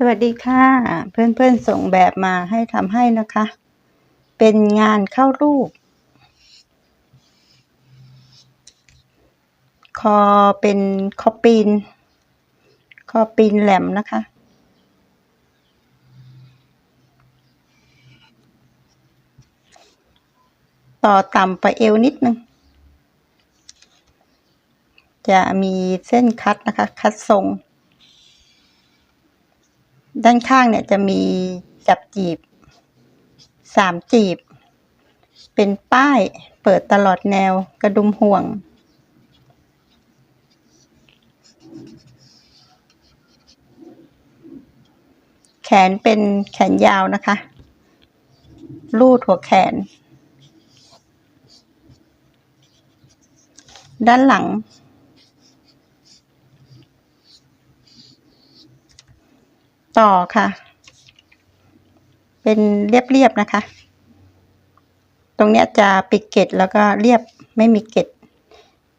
สวัสดีค่ะ เพื่อนๆส่งแบบมาให้ทำให้นะคะ เป็นงานเข้ารูป คอเป็นคอปีน คอปีนแหลมนะคะ ต่อต่ำไปเอวนิดนึง จะมีเส้นคัดนะคะ คัดทรง ด้านข้างเนี่ยจะมีจับจีบสามจีบ เป็นป้ายเปิดตลอดแนวกระดุมห่วง แขนเป็นแขนยาวนะคะ รูดหัวแขน ด้านหลัง ต่อค่ะ เป็นเรียบๆนะคะ ตรงเนี้ยจะปิดเกตแล้วก็เรียบไม่มีเกต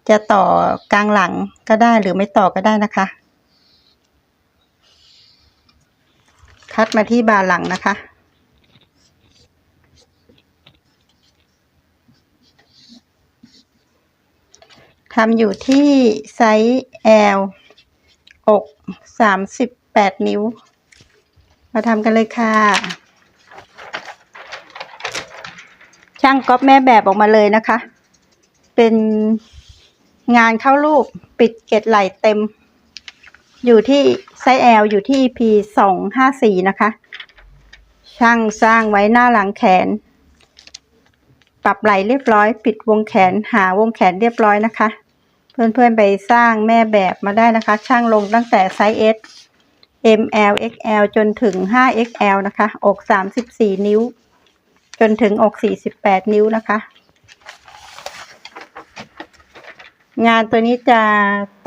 จะต่อกลางหลังก็ได้หรือไม่ต่อก็ได้นะคะ คัดมาที่บาหลังนะคะ ทำอยู่ที่ไซส์ L อกสามสิบแปดนิ้ว มาทำกันเลยค่ะ ช่างก๊อปแม่แบบออกมาเลยนะคะ เป็นงานเข้ารูปปิดเกตไหลเต็ม อยู่ที่ไซส์ L อยู่ที่ P สองห้าสี่นะคะ ช่างสร้างไว้หน้าหลังแขน ปรับไหลเรียบร้อย ปิดวงแขนหาวงแขนเรียบร้อยนะคะ เพื่อนๆไปสร้างแม่แบบมาได้นะคะ ช่างลงตั้งแต่ไซส์ S M L X L จนถึง 5 XL นะคะ อก 34 นิ้ว จนถึงอก 48 นิ้วนะคะ งานตัวนี้จะ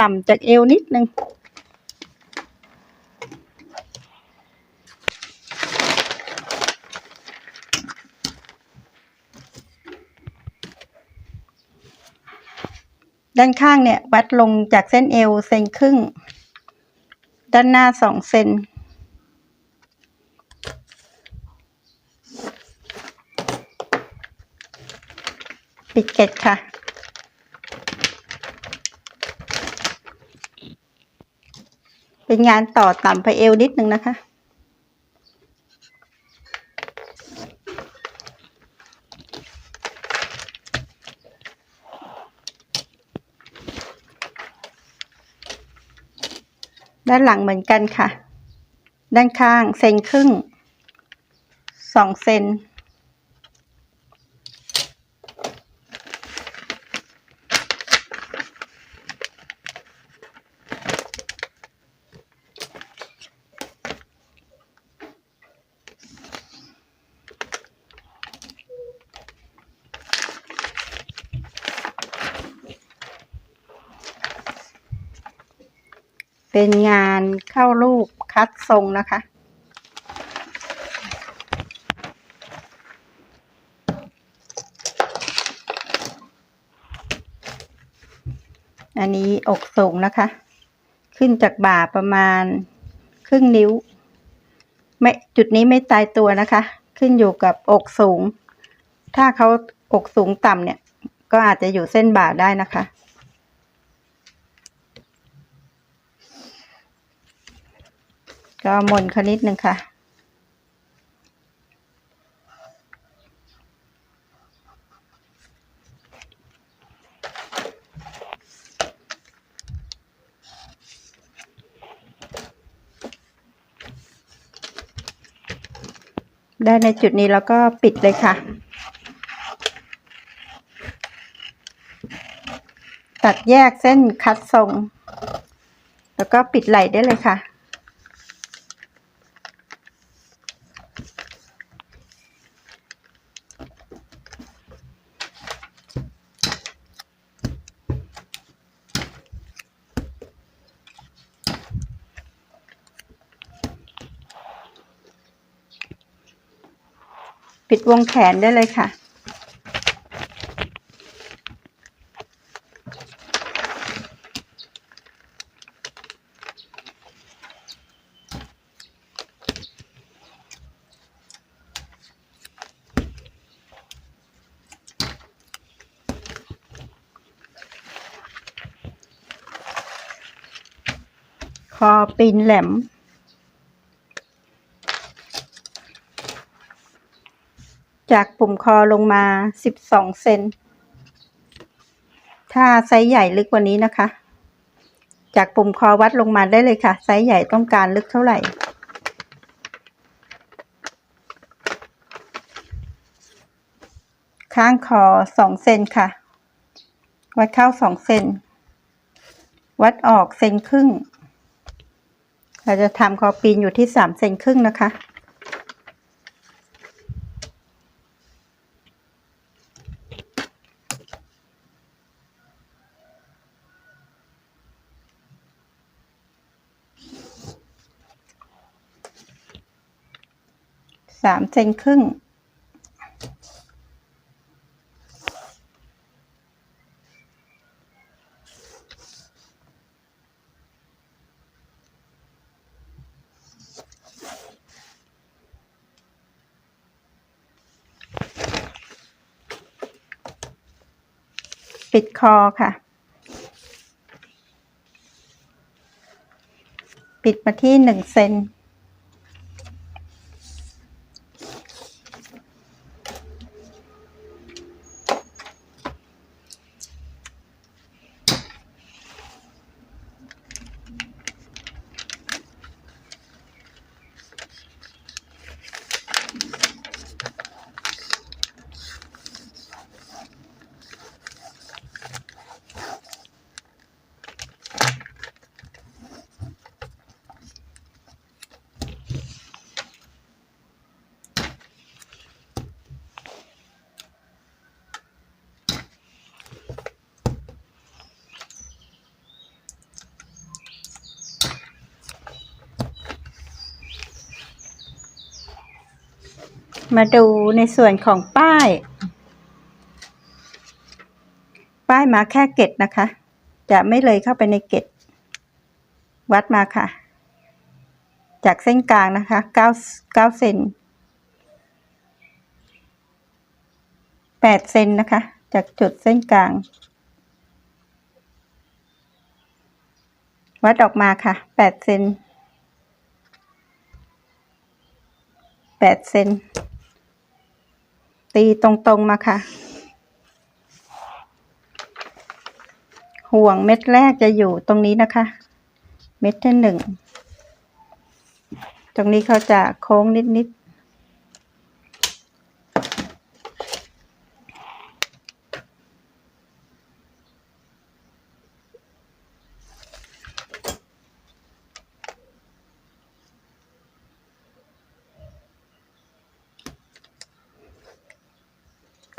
ต่ำจากเอวนิดนึง ด้านข้างเนี่ย วัดลงจากเส้นเอวเซนครึ่ง ด้านหน้าสองเซนปิดเกตค่ะ เป็นงานต่อต่ำไปเอวนิดนึงนะคะ ด้านหลังเหมือนกันค่ะ ด้านข้างเซนครึ่งสองเซน เป็นงานเข้ารูปคัดทรงนะคะ อันนี้อกสูงนะคะ ขึ้นจากบ่าประมาณครึ่งนิ้ว ไม่จุดนี้ไม่ตายตัวนะคะ ขึ้นอยู่กับอกสูง ถ้าเขาอกสูงต่ำเนี่ย ก็อาจจะอยู่เส้นบ่าได้นะคะ ก็มนเขานิดนึงค่ะ ได้ในจุดนี้แล้วก็ปิดเลยค่ะตัดแยกเส้นคัดทรง แล้วก็ปิดไหล่ได้เลยค่ะ ปิดวงแขนได้เลยค่ะ คอปีนแหลม จากปุ่มคอลงมาสิบสองเซน ถ้าไซส์ใหญ่ลึกกว่านี้นะคะ จากปุ่มคอวัดลงมาได้เลยค่ะ ไซส์ใหญ่ต้องการลึกเท่าไหร่ ข้างคอสองเซนค่ะ วัดเข้าสองเซน วัดออกเซนครึ่ง เราจะทำคอปีนอยู่ที่สามเซนครึ่งนะคะ สามเซนครึ่ง ปิดคอค่ะ ปิดมาที่หนึ่งเซน มาดูในส่วนของป้าย ป้ายมาแค่เกตนะคะ จะไม่เลยเข้าไปในเกตวัดมาค่ะ จากเส้นกลางนะคะเก้าเก้าเซนแปดเซนนะคะ จากจุดเส้นกลาง วัดออกมาค่ะแปดเซนแปดเซน ตีตรงๆมาค่ะ ห่วงเม็ดแรกจะอยู่ตรงนี้นะคะ เม็ดที่หนึ่ง ตรงนี้เขาจะโค้งนิดๆ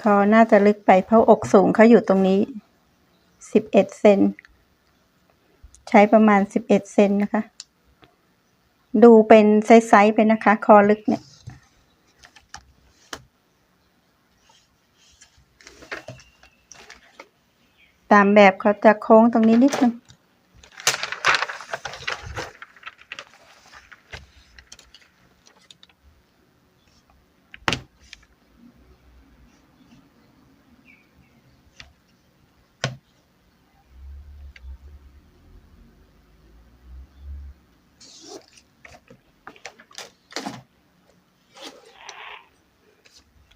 คอน่าจะลึกไปเพราะอกสูงเขาอยู่ตรงนี้สิบเอ็ดเซน ใช้ประมาณสิบเอ็ดเซนนะคะ ดูเป็นไซส์ไปนะคะ คอลึกเนี่ย ตามแบบเขาจะโค้งตรงนี้นิดนึง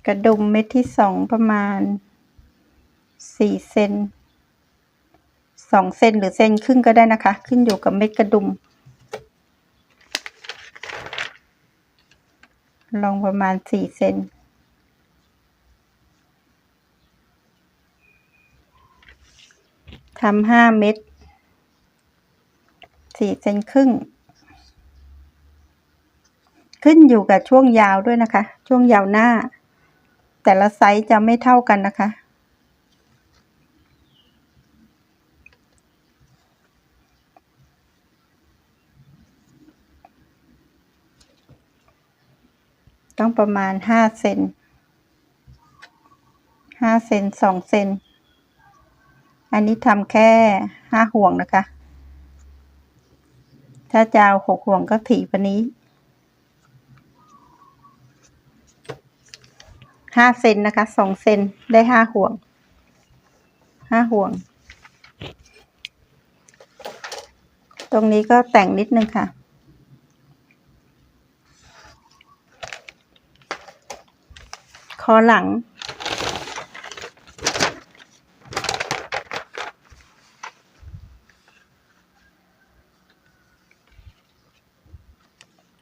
กระดุมเม็ดที่สองประมาณสี่เซนสองเซนหรือเซนครึ่งก็ได้นะคะ ขึ้นอยู่กับเม็ดกระดุม ลองประมาณสี่เซนทำห้าเม็ดสี่เซนครึ่ง ขึ้นอยู่กับช่วงยาวด้วยนะคะ ช่วงยาวหน้า แต่ละไซส์จะไม่เท่ากันนะคะ ต้องประมาณห้าเซนห้าเซนสองเซนอันนี้ทำแค่ห้าห่วงนะคะ ถ้าจะเอาหกห่วงก็ถี่ปาน ห้าเซนนะคะสองเซนได้ห้าห่วงห้าห่วง ตรงนี้ก็แต่งนิดนึงค่ะ คอหลัง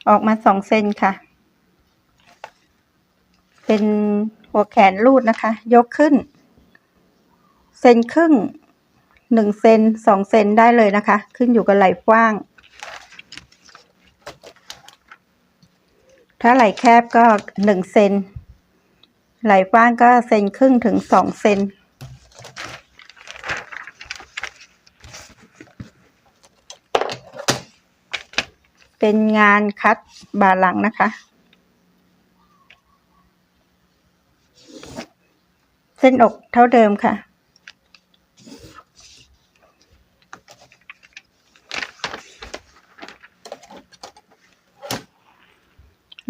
ออกมาสองเซนค่ะ เป็นหัวแขนรูดนะคะ ยกขึ้น เซนครึ่งหนึ่งเซนสองเซนได้เลยนะคะ ขึ้นอยู่กับไหล่กว้าง ถ้าไหล่แคบก็หนึ่งเซนไหล่กว้างก็เซนครึ่งถึงสองเซนเป็นงานคัดบ่าหลังนะคะ เส้นอกเท่าเดิมค่ะ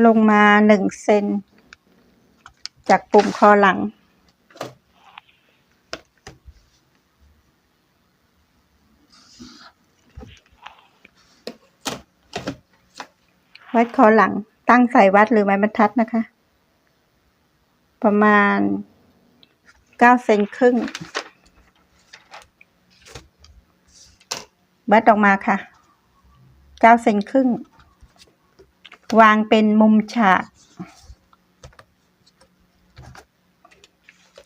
ลงมาหนึ่งเซนจากปุ่มคอหลัง วัดคอหลังตั้งใส่วัดหรือไม้บรรทัดนะคะ ประมาณ เก้าเซนครึ่งวัดออกมาค่ะเก้าเซนครึ่ง วางเป็นมุมฉาก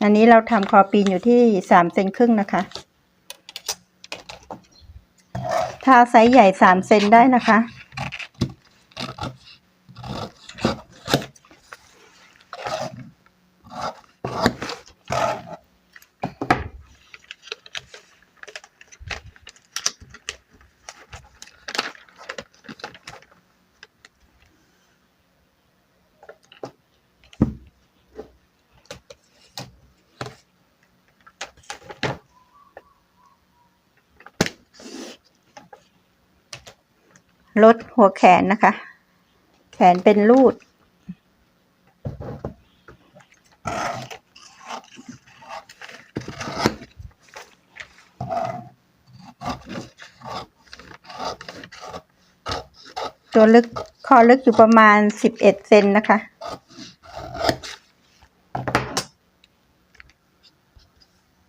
อันนี้เราทำคอปีนอยู่ที่สามเซนครึ่งนะคะ ถ้าไซส์ใหญ่สามเซนได้นะคะ ลดหัวแขนนะคะ แขนเป็นรูด ตัวลึกคอลึกอยู่ประมาณสิบเอ็ดเซนนะคะ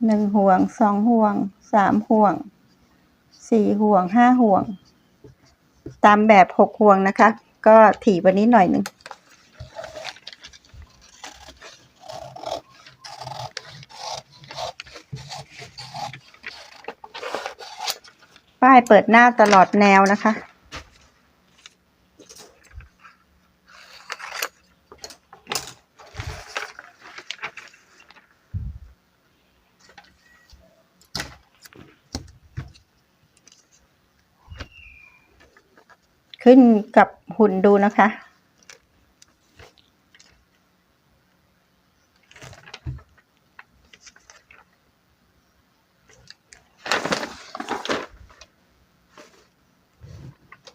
หนึ่งห่วงสองห่วงสามห่วงสี่ห่วงห้าห่วง ตามแบบหกห่วงนะคะ ก็ถี่วันนี้หน่อยหนึ่งป้ายเปิดหน้าตลอดแนวนะคะ ขึ้นกับหุ่นดูนะคะ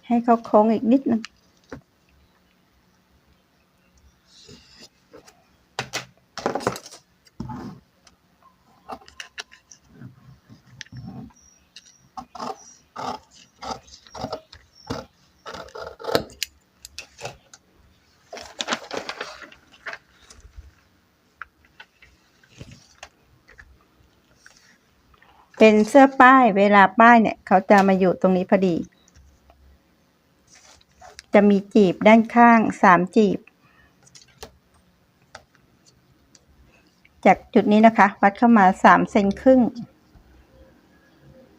ให้เขาโค้งอีกนิดนึง เป็นเสื้อป้ายเวลาป้ายเนี่ยเขาจะมาอยู่ตรงนี้พอดี จะมีจีบด้านข้างสามจีบ จากจุดนี้นะคะ วัดเข้ามาสามเซนครึ่ง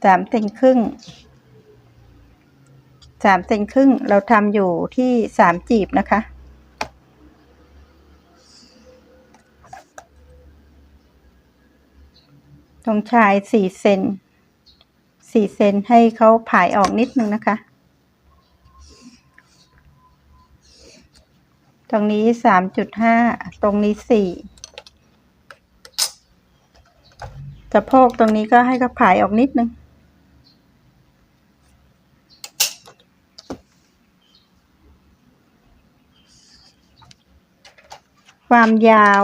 สามเซนครึ่งสามเซนครึ่งเราทำอยู่ที่สามจีบนะคะ ตรงชายสี่เซนสี่เซนให้เขาผายออกนิดนึงนะคะ ตรงนี้สามจุดห้าตรงนี้สี่สะโพกตรงนี้ก็ให้เขาผายออกนิดนึงความยาว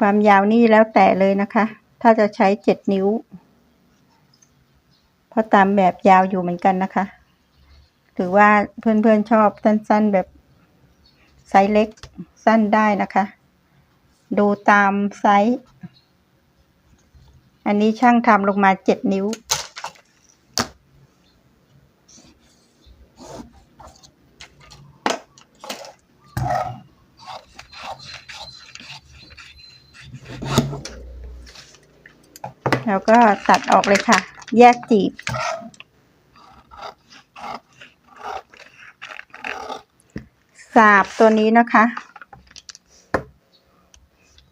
ความยาวนี่แล้วแต่เลยนะคะ ถ้าจะใช้เจ็ดนิ้ว เพราะตามแบบยาวอยู่เหมือนกันนะคะถือว่าเพื่อนๆชอบสั้นๆแบบไซส์เล็กสั้นได้นะคะ ดูตามไซส์ อันนี้ช่างทำลงมาเจ็ดนิ้ว แล้วก็ตัดออกเลยค่ะ แยกจีบ สาบตัวนี้นะคะ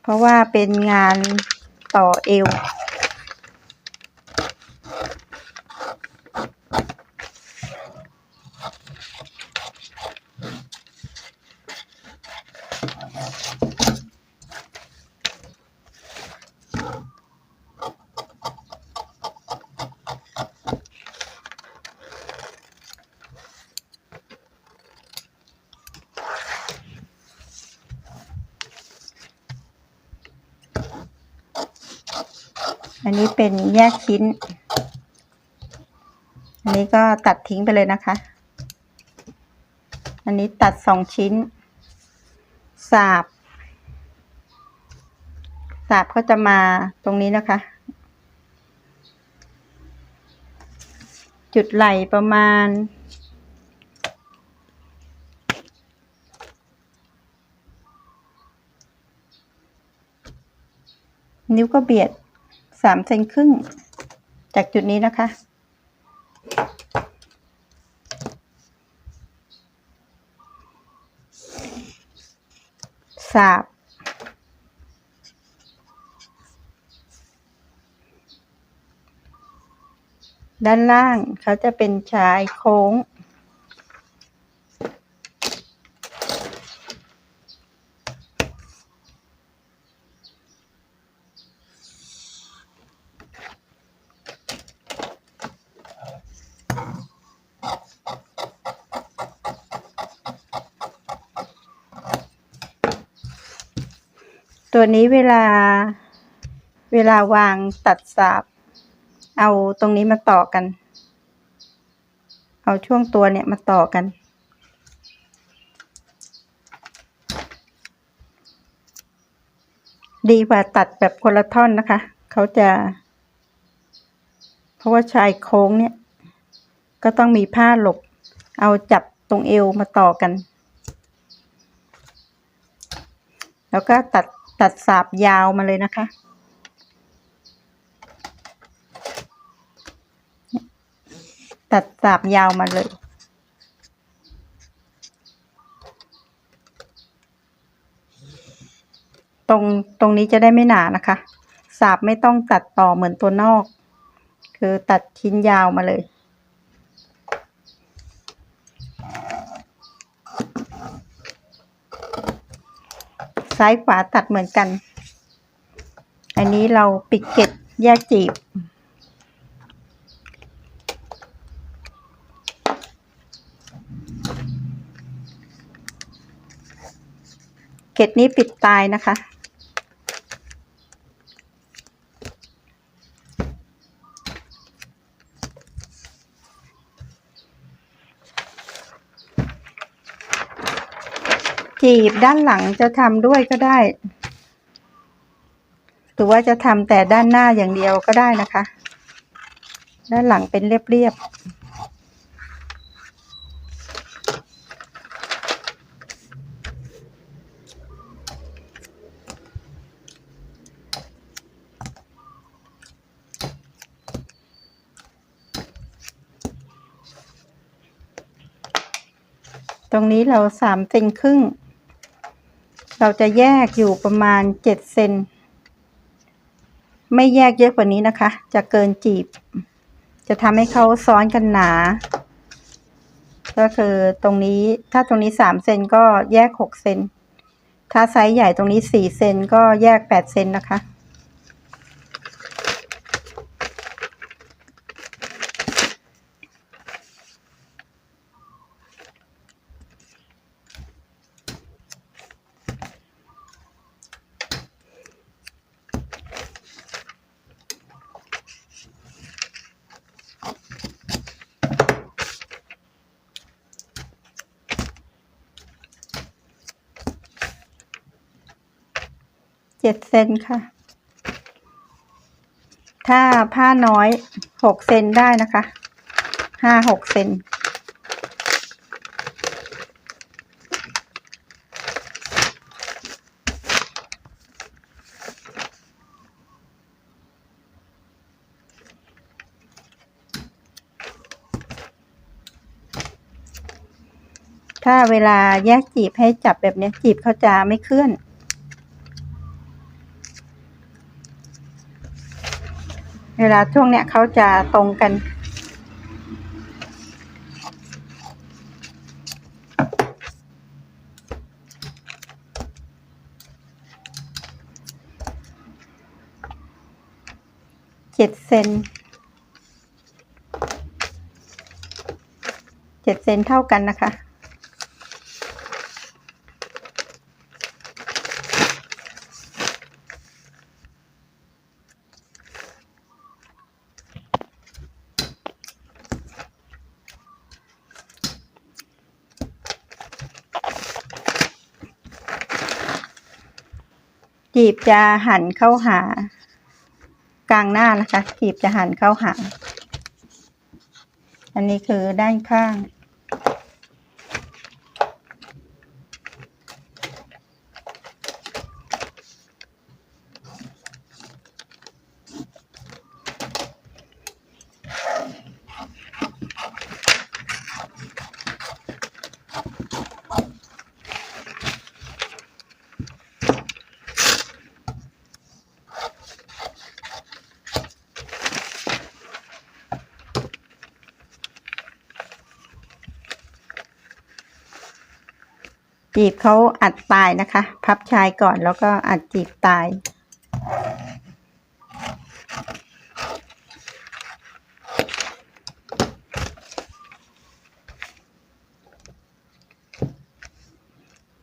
เพราะว่าเป็นงานต่อเอว ชิ้น อันนี้ก็ตัดทิ้งไปเลยนะคะ อันนี้ตัดสองชิ้น สาบ สาบก็จะมาตรงนี้นะคะ จุดไหลประมาณนิ้วก็เบียดสามเซนครึ่ง จากจุดนี้นะคะ สาบ ด้านล่างเขาจะเป็นชายโค้ง ตัวนี้เวลาเวลาวางตัดสาบ เอาตรงนี้มาต่อกัน เอาช่วงตัวเนี่ยมาต่อกัน ดีกว่าตัดแบบคนละท่อนนะคะ เขาจะ เพราะว่าชายโค้งเนี่ย ก็ต้องมีผ้าหลบ เอาจับตรงเอวมาต่อกัน แล้วก็ตัด ตัดสาบยาวมาเลยนะคะ ตัดสาบยาวมาเลยตรงตรงนี้จะได้ไม่หนานะคะ สาบไม่ต้องตัดต่อเหมือนตัวนอก คือตัดชิ้นยาวมาเลย ซ้ายขวาตัดเหมือนกัน อันนี้เราปิดเก็บแยกจีบ เก็ดนี้ปิดตายนะคะ จีบด้านหลังจะทำด้วยก็ได้ หรือว่าจะทำแต่ด้านหน้าอย่างเดียวก็ได้นะคะ ด้านหลังเป็นเรียบๆตรงนี้เราสามเซนครึ่ง เราจะแยกอยู่ประมาณเจ็ดเซนไม่แยกเยอะกว่านี้นะคะ จะเกินจีบ จะทำให้เขาซ้อนกันหนา ก็คือตรงนี้ถ้าตรงนี้สามเซนก็แยกหกเซนถ้าไซส์ใหญ่ตรงนี้สี่เซนก็แยกแปดเซนนะคะ เจ็ดเซนค่ะ ถ้าผ้าน้อยหกเซนได้นะคะห้าหกเซนถ้าเวลาแยกจีบให้จับแบบนี้จีบเขาจะไม่เคลื่อน เวลาช่วงเนี้ยเขาจะตรงกัน เจ็ดเซนเจ็ดเซนเท่ากันนะคะ จีบจะหันเข้าหา กลางหน้านะคะ กีบจะหันเข้าหา อันนี้คือด้านข้าง จีบเขาอัดปลายนะคะ พับชายก่อนแล้วก็อัดจีบตาย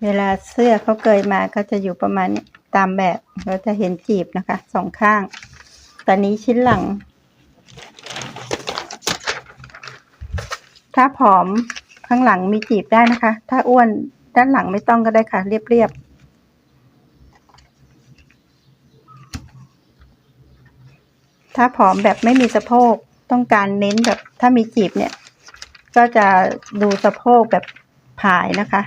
เวลาเสื้อเขาเกยมาก็จะอยู่ประมาณนี้ตามแบบเราจะเห็นจีบนะคะสองข้าง ตอนนี้ชิ้นหลัง ถ้าผอมข้างหลังมีจีบได้นะคะ ถ้าอ้วน ด้านหลังไม่ต้องก็ได้ค่ะ เรียบๆ ถ้าผอมแบบไม่มีสะโพกต้องการเน้นแบบถ้ามีจีบเนี่ย ก็จะดูสะโพกแบบผายนะคะ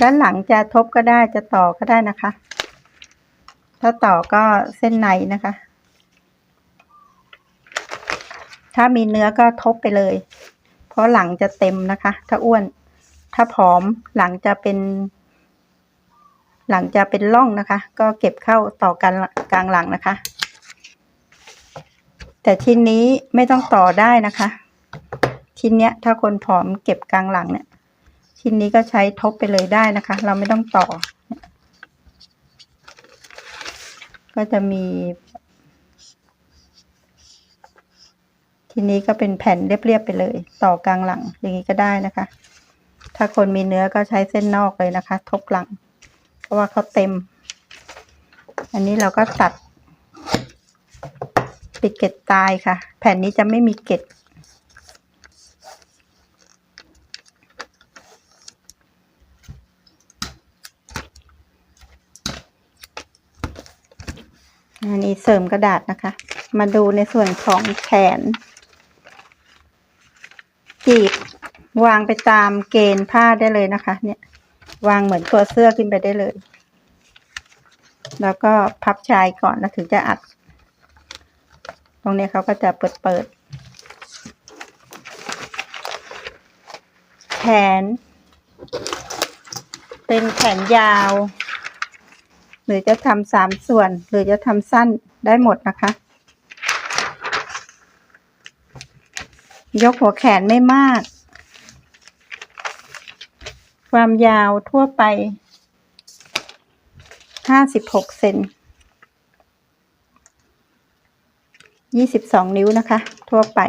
ด้านหลังจะทบก็ได้จะต่อก็ได้นะคะ ถ้าต่อก็เส้นในนะคะ ถ้ามีเนื้อก็ทบไปเลย เพราะหลังจะเต็มนะคะ ถ้าอ้วน ถ้าผอมหลังจะเป็น หลังจะเป็นร่องนะคะ ก็เก็บเข้าต่อกันกลางหลังนะคะ แต่ชิ้นนี้ไม่ต้องต่อได้นะคะ ชิ้นเนี้ยถ้าคนผอมเก็บกลางหลังเนี่ย ชิ้นนี้ก็ใช้ทบไปเลยได้นะคะ เราไม่ต้องต่อ ก็จะมี ทีนี้ก็เป็นแผ่นเรียบๆไปเลย ต่อกลางหลังอย่างนี้ก็ได้นะคะ ถ้าคนมีเนื้อก็ใช้เส้นนอกเลยนะคะ ทบหลัง เพราะว่าเขาเต็ม อันนี้เราก็ตัดปิดเกล็ดตายค่ะ แผ่นนี้จะไม่มีเกล็ด เสริมกระดาษนะคะ มาดูในส่วนของแขน จีบวางไปตามเกณฑ์ผ้าได้เลยนะคะ เนี่ย วางเหมือนตัวเสื้อขึ้นไปได้เลย แล้วก็พับชายก่อนแล้วถึงจะอัด ตรงนี้เขาก็จะเปิดเปิด แขน เป็นแขนยาว หรือจะทำสามส่วน หรือจะทำสั้นได้หมดนะคะ ยกหัวแขนไม่มาก ความยาวทั่วไปห้าสิบหกเซนยี่สิบสองนิ้วนะคะ ทั่วไป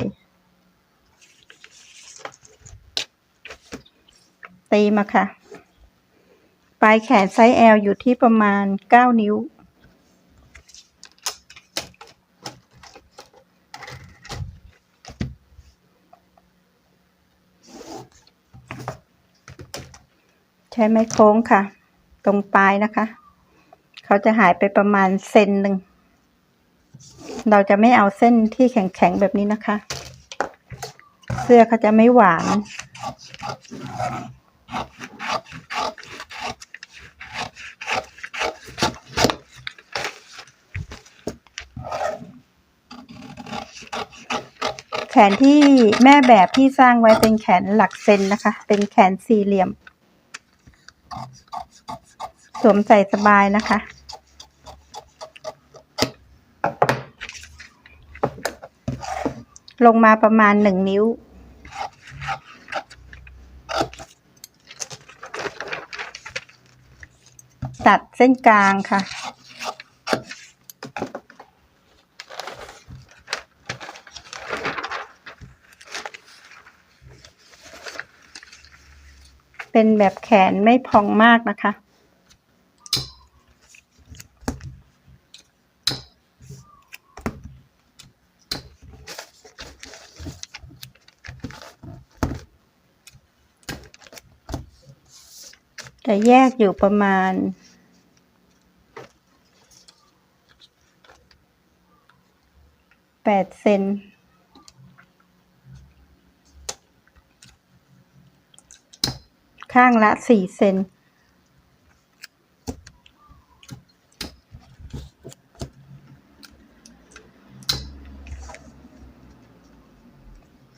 ตีมาค่ะ ปลายแขนไซส์ L อยู่ที่ประมาณเก้านิ้ว ใช้ไม้โค้งค่ะ ตรงปลายนะคะ เขาจะหายไปประมาณเซนหนึ่ง เราจะไม่เอาเส้นที่แข็งๆแบบนี้นะคะ เสื้อเขาจะไม่หวาน แขนที่แม่แบบที่สร้างไว้เป็นแขนหลักเซนนะคะ เป็นแขนสี่เหลี่ยม สวมใส่สบายนะคะลงมาประมาณหนึ่งนิ้ว ตัดเส้นกลางค่ะ เป็นแบบแขนไม่พองมากนะคะจะแยกอยู่ประมาณ แปดเซนข้างละสี่เซนเ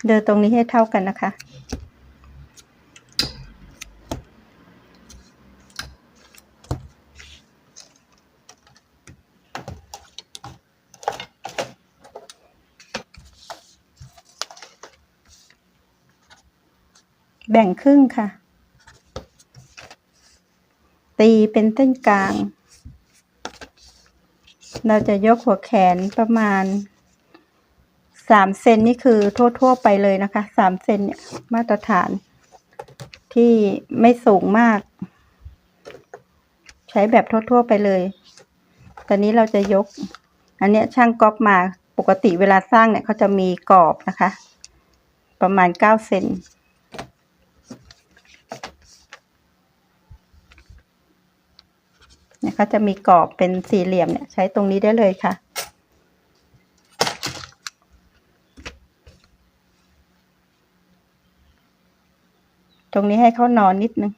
ดินตรงนี้ให้เท่ากันนะคะ ครึ่งค่ะ ตีเป็นเส้นกลาง เราจะยกหัวแขนประมาณสามเซนนี่คือทั่ว ๆ ไปเลยนะคะสามเซนเนี่ยมาตรฐานที่ไม่สูงมาก ใช้แบบทั่ว ๆ ไปเลย ตอนนี้เราจะยก อันเนี้ยช่างก๊อปมาปกติเวลาสร้างเนี่ยเขาจะมีกรอบนะคะ ประมาณเก้าเซน เนี่ยเขาจะมีกรอบเป็นสี่เหลี่ยมเนี่ยใช้ตรงนี้ได้เลยค่ะ ตรงนี้ให้เขานอนนิดนึง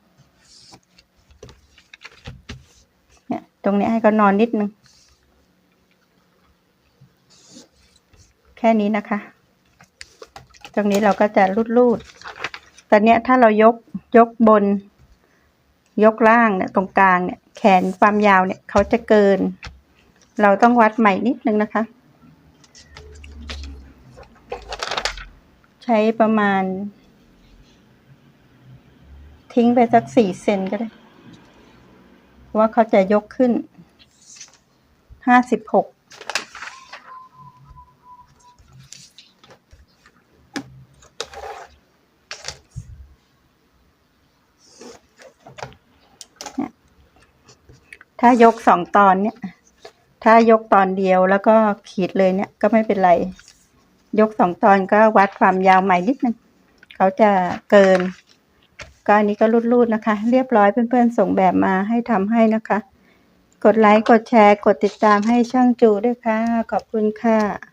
เนี่ยตรงนี้ให้เขานอนนิดนึง แค่นี้นะคะ ตรงนี้เราก็จะรูดรูดๆตอนเนี้ยถ้าเรายกยกบน ยกล่างเนี่ยตรงกลางเนี่ยแขนความยาวเนี่ยเขาจะเกิน เราต้องวัดใหม่นิดนึงนะคะ ใช้ประมาณ ทิ้งไปสักสี่เซนก็ได้ ว่าเขาจะยกขึ้นห้าสิบหก ถ้ายกสองตอนเนี่ย ถ้ายกตอนเดียวแล้วก็ขีดเลยเนี่ยก็ไม่เป็นไร ยกสองตอนก็วัดความยาวใหม่นิดนึงเขาจะเกิน ก็อันนี้ก็รูดๆนะคะ เรียบร้อยเพื่อนๆส่งแบบมาให้ทำให้นะคะ กดไลค์กดแชร์ กดติดตามให้ช่างจูด้วยค่ะ ขอบคุณค่ะ